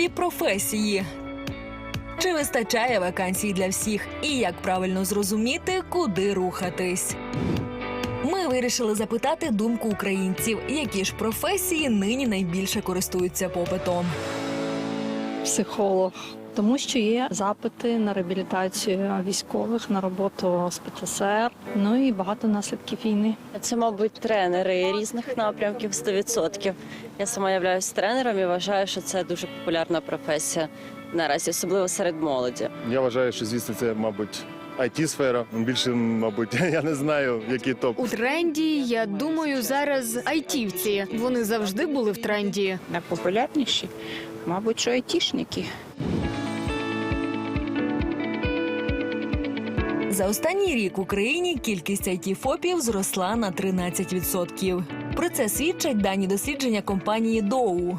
трендові професії. Чи вистачає вакансій для всіх і як правильно зрозуміти, куди рухатись? Ми вирішили запитати думку українців, які ж професії нині найбільше користуються попитом. психолог, тому що є запити на реабілітацію військових, на роботу з ПТСР, ну і багато наслідків війни. Це, мабуть, тренери різних напрямків 100%. Я сама являюсь тренером і вважаю, що це дуже популярна професія наразі, особливо серед молоді. Я вважаю, що звісно, це, мабуть, it сфера Більше, мабуть, я не знаю, який топ. У тренді, я думаю, зараз айтівці. Вони завжди були в тренді. Найпопулярніші, мабуть, що айтішники. За останній рік в Україні кількість it фопів зросла на 13%. Про це свідчать дані дослідження компанії Доу.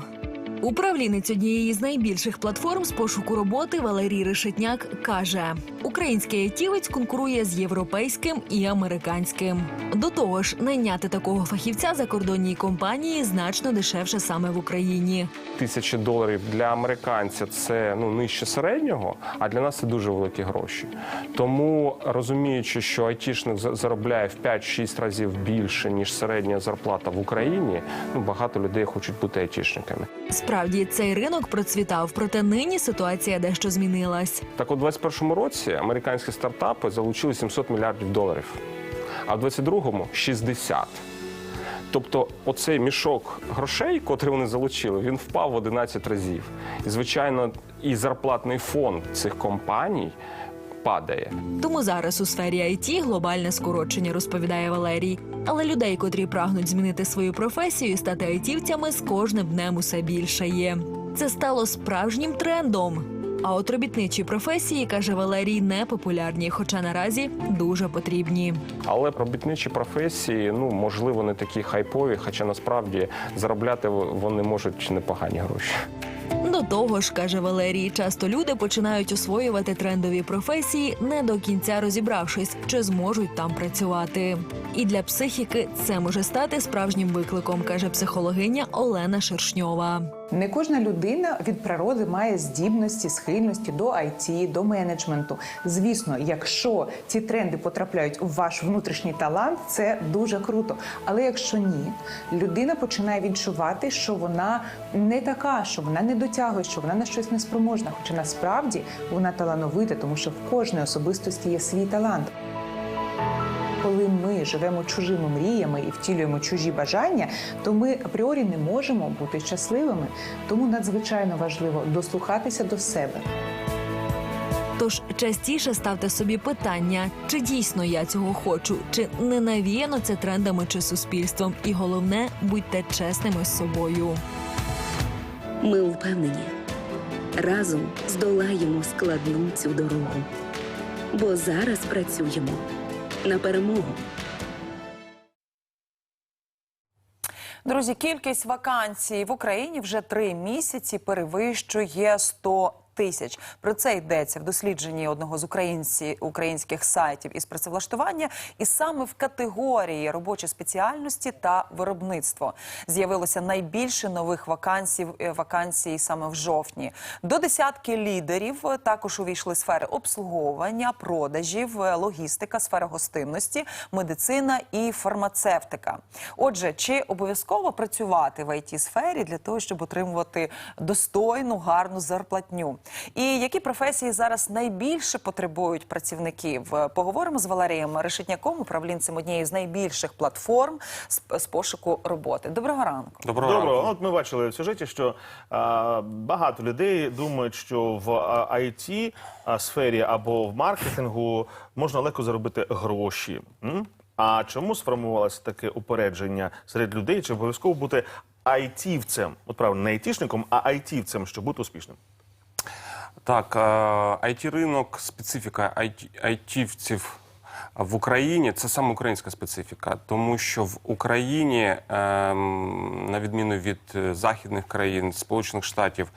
Управлінець однієї з найбільших платформ з пошуку роботи Валерій Решетняк каже: український айтівець конкурує з європейським і американським. До того ж, найняти такого фахівця закордонній компанії значно дешевше саме в Україні. тисячі доларів для американця це ну нижче середнього, а для нас це дуже великі гроші. Тому розуміючи, що айтішник за- заробляє в 5-6 разів більше ніж середня зарплата в Україні, ну багато людей хочуть бути айтішниками. Справді цей ринок процвітав, проте нині ситуація дещо змінилась. Так, у 2021 році американські стартапи залучили 700 мільярдів доларів, а в 2022 – 60. Тобто, оцей мішок грошей, котрий вони залучили, він впав в 11 разів. І, звичайно, і зарплатний фонд цих компаній падає. Тому зараз у сфері IT глобальне скорочення, розповідає Валерій. Але людей, котрі прагнуть змінити свою професію і стати айтівцями, з кожним днем усе більше є. Це стало справжнім трендом. А от робітничі професії, каже Валерій, не популярні, хоча наразі дуже потрібні. Але робітничі професії, ну можливо, не такі хайпові, хоча насправді заробляти вони можуть непогані гроші. Того ж, каже Валерій, часто люди починають освоювати трендові професії, не до кінця розібравшись, чи зможуть там працювати. І для психіки це може стати справжнім викликом, каже психологиня Олена Шершньова. Не кожна людина від природи має здібності, схильності до IT, до менеджменту. Звісно, якщо ці тренди потрапляють у ваш внутрішній талант, це дуже круто. Але якщо ні, людина починає відчувати, що вона не така, що вона не дотягує, що вона на щось не спроможна. Хоча насправді вона талановита, тому що в кожної особистості є свій талант. Коли живемо чужими мріями і втілюємо чужі бажання, то ми апріорі не можемо бути щасливими. Тому надзвичайно важливо дослухатися до себе. Тож частіше ставте собі питання, чи дійсно я цього хочу, чи не навіяно це трендами чи суспільством. І головне, будьте чесними з собою. Ми впевнені, разом здолаємо складну цю дорогу, бо зараз працюємо на перемогу. Друзі, кількість вакансій в Україні вже три місяці перевищує 100 тисяч. Про це йдеться в дослідженні одного з українці, українських сайтів із працевлаштування, і саме в категорії робочі спеціальності та виробництво з'явилося найбільше нових вакансій, е, вакансій саме в жовтні. До десятки лідерів е, також увійшли сфери обслуговування, продажів, е, логістика, сфера гостинності, медицина і фармацевтика. Отже, чи обов'язково працювати в it сфері для того, щоб отримувати достойну, гарну зарплатню? І які професії зараз найбільше потребують працівників? Е, Поговоримо з Валерієм Решетняком, управлінцем однієї з найбільших платформ з, з пошуку роботи. Доброго ранку. Доброго, Доброго. ранку. От ми бачили в сюжеті, що а, багато людей думають, що в а, IT а, сфері або в маркетингу можна легко заробити гроші. М? А чому сформувалося таке упередження серед людей? Чи обов'язково бути айтівцем? От правильно, не айтішником, а айтівцем, щоб бути успішним? Так, it ринок, специфіка айтівців в Україні це саме українська специфіка, тому що в Україні, ем, на відміну від е, західних країн, Сполучених Штатів,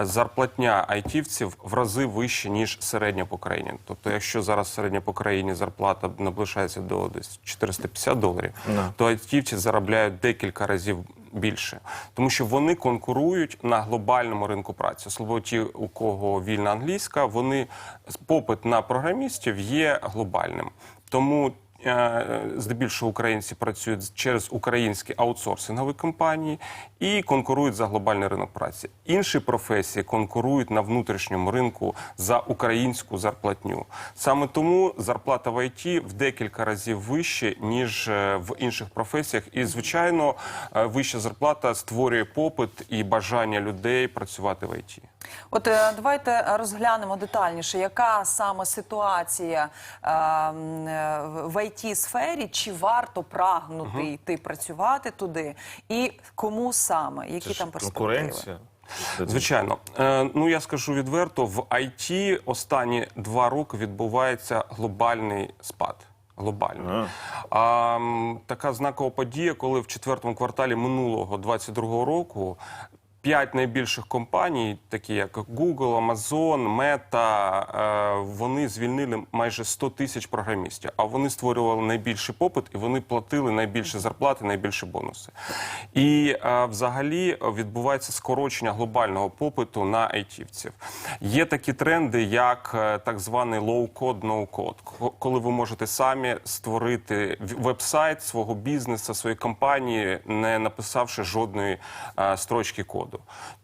зарплатня айтівців в рази вища, ніж середня по країні. Тобто, якщо зараз середня по країні зарплата наближається до десь 450 доларів, то айтівці заробляють декілька разів більше, тому що вони конкурують на глобальному ринку праці. Слово ті, у кого вільна англійська, вони попит на програмістів є глобальним. Тому здебільшого українці працюють через українські аутсорсингові компанії і конкурують за глобальний ринок праці. Інші професії конкурують на внутрішньому ринку за українську зарплатню. Саме тому зарплата в ІТ в декілька разів вище ніж е, в інших професіях. І звичайно, е, вища зарплата створює попит і бажання людей працювати в ІТ. От е, давайте розглянемо детальніше, яка саме ситуація е, е, в it сфері чи варто прагнути йти працювати туди, і кому саме, які Це там перспективи? конкуренція. Звичайно, Е, ну я скажу відверто, в IT останні два роки відбувається глобальний спад. Глобально. А, така знакова подія, коли в четвертому кварталі минулого 22-го року п'ять найбільших компаній, такі як Google, Amazon, Meta, е, вони звільнили майже 100 тисяч програмістів. А вони створювали найбільший попит і вони платили найбільші зарплати, найбільші бонуси. І е, взагалі відбувається скорочення глобального попиту на айтівців. Є такі тренди, як е, так званий low-code, no-code, коли ви можете самі створити веб-сайт свого бізнесу, своєї компанії, не написавши жодної строчки коду.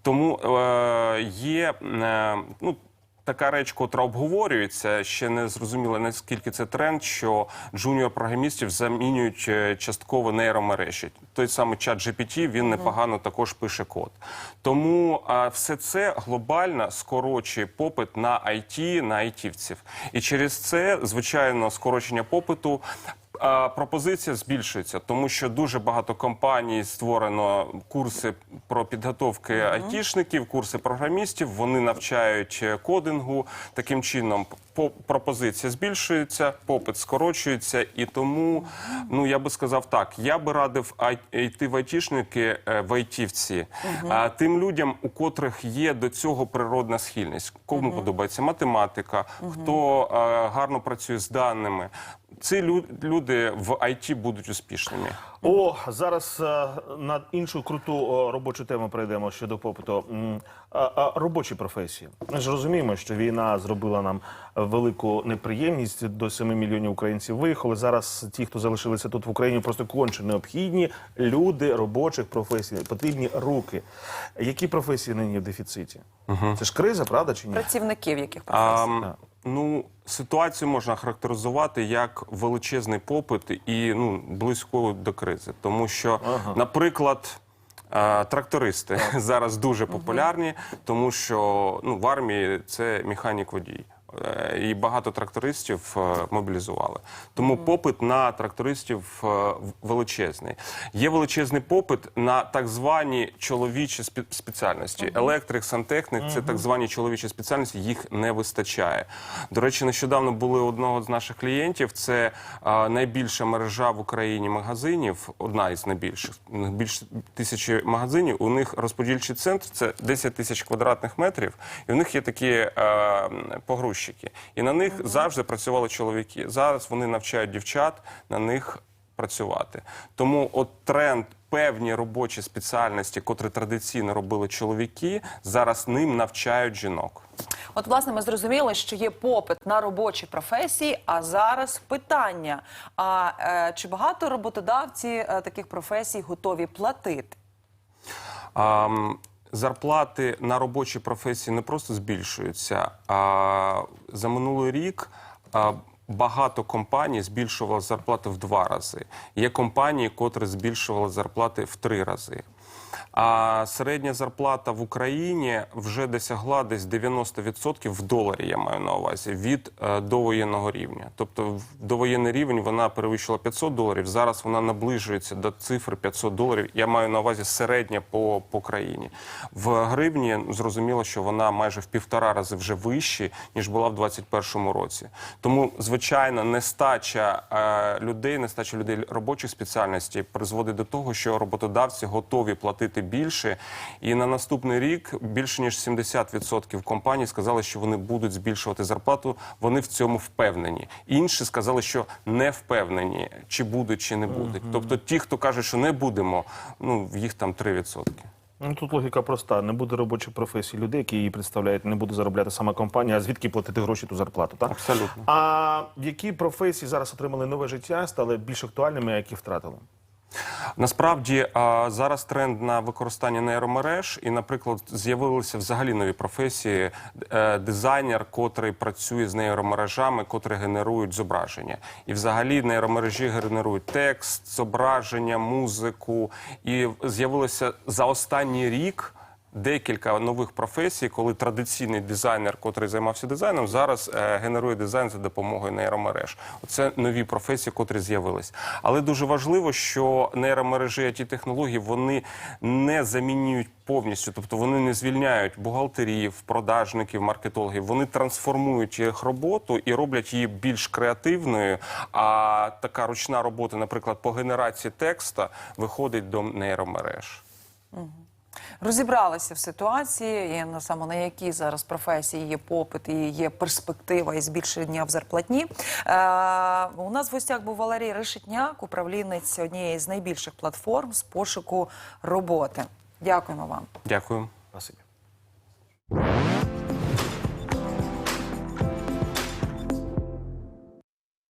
Тому е, є е, ну. Така реч, котра обговорюється, ще не зрозуміло наскільки це тренд, що джуніор-програмістів замінюють е, частково нейромережі. Той самий чат GPT, він непогано також пише код. Тому а, все це глобально скорочує попит на IT, на айтівців. І через це, звичайно, скорочення попиту. А, Пропозиція збільшується, тому що дуже багато компаній створено курси про підготовки айтішників, курси програмістів. Вони навчають е, кодингу. Таким чином, по- пропозиція збільшується, попит скорочується, і тому, ну я би сказав так: я би радив йти в айтішники е, в айтівці, а тим людям, у котрих є до цього природна схильність, кому подобається математика, хто е, гарно працює з даними. Ці лю- люди в IT будуть успішними. О, зараз е, на іншу круту робочу тему прийдемо щодо попиту. А, а, робочі професії. Ми ж розуміємо, що війна зробила нам велику неприємність. До 7 мільйонів українців виїхали. Зараз ті, хто залишилися тут в Україні, просто конче необхідні люди робочих професій. Потрібні руки. Які професії нині в дефіциті? Це ж криза, правда чи ні? Працівників яких професій? м, ну, ситуацію можна характеризувати як величезний попит і ну, близько до кризи. Тому що, наприклад, е, трактористи зараз дуже популярні, тому що ну, в армії це механік водій. Е, І багато трактористів е, мобілізували. Тому попит на трактористів е, величезний. Є величезний попит на так звані чоловічі спе- спеціальності. Електрик, сантехник це так звані чоловічі спеціальності, їх не вистачає. До речі, нещодавно були одного з наших клієнтів. Це найбільша мережа в Україні магазинів, одна із найбільших, більше тисячі магазинів. У них розподільчий центр це 10 тисяч квадратних метрів, і у них є такі е, погрузчики. І на них завжди працювали чоловіки. Зараз вони навчають дівчат на них працювати. Тому от тренд. Певні робочі спеціальності, котрі традиційно робили чоловіки, зараз ним навчають жінок. От, власне, ми зрозуміли, що є попит на робочі професії. А зараз питання: а е, чи багато роботодавці е, таких професій готові платити? М, зарплати на робочі професії не просто збільшуються, а за минулий рік. Багато компаній збільшували зарплати в два рази. Є компанії, котрі збільшували зарплати в три рази. А середня зарплата в Україні вже досягла десь 90% в доларі, я маю на увазі, від е, довоєнного рівня. Тобто в довоєнний рівень вона перевищила 500 доларів. Зараз вона наближується до цифри 500 доларів. Я маю на увазі середня по, по країні. В гривні зрозуміло, що вона майже в півтора рази вже вищі, ніж була в 2021 році. Тому, звичайно, нестача е, людей, нестача людей робочих спеціальностей призводить до того, що роботодавці готові платити більше. І на наступний рік більше ніж 70% компаній сказали, що вони будуть збільшувати зарплату. Вони в цьому впевнені. Інші сказали, що не впевнені, чи будуть, чи не будуть. Тобто, ті, хто каже, що не будемо, ну в їх там 3%. Ну, тут логіка проста. Не буде робочої професії людей, які її представляють, не буде заробляти сама компанія. А звідки платити гроші ту зарплату? Так? Абсолютно. А які професії зараз отримали нове життя, стали більш актуальними, а які втратили? Насправді зараз тренд на використання нейромереж, і, наприклад, з'явилися взагалі нові професії. Е, Дизайнер, котрий працює з нейромережами, котрі генерують зображення. І взагалі нейромережі генерують текст, зображення, музику. І з'явилося за останній рік. Декілька нових професій, коли традиційний дизайнер, котрий займався дизайном, зараз е, генерує дизайн за допомогою нейромереж. Це нові професії, котрі з'явились. Але дуже важливо, що нейромережі it технології вони не замінюють повністю, тобто вони не звільняють бухгалтерів, продажників, маркетологів. Вони трансформують їх роботу і роблять її більш креативною. А така ручна робота, наприклад, по генерації текста, виходить до нейромереж. Розібралися в ситуації, і на саме на які зараз професії є попит і є перспектива і збільшення в зарплатні. Е, у нас в гостях був Валерій Решетняк, управлінець однієї з найбільших платформ з пошуку роботи. Дякуємо вам. Дякую. Спасибі.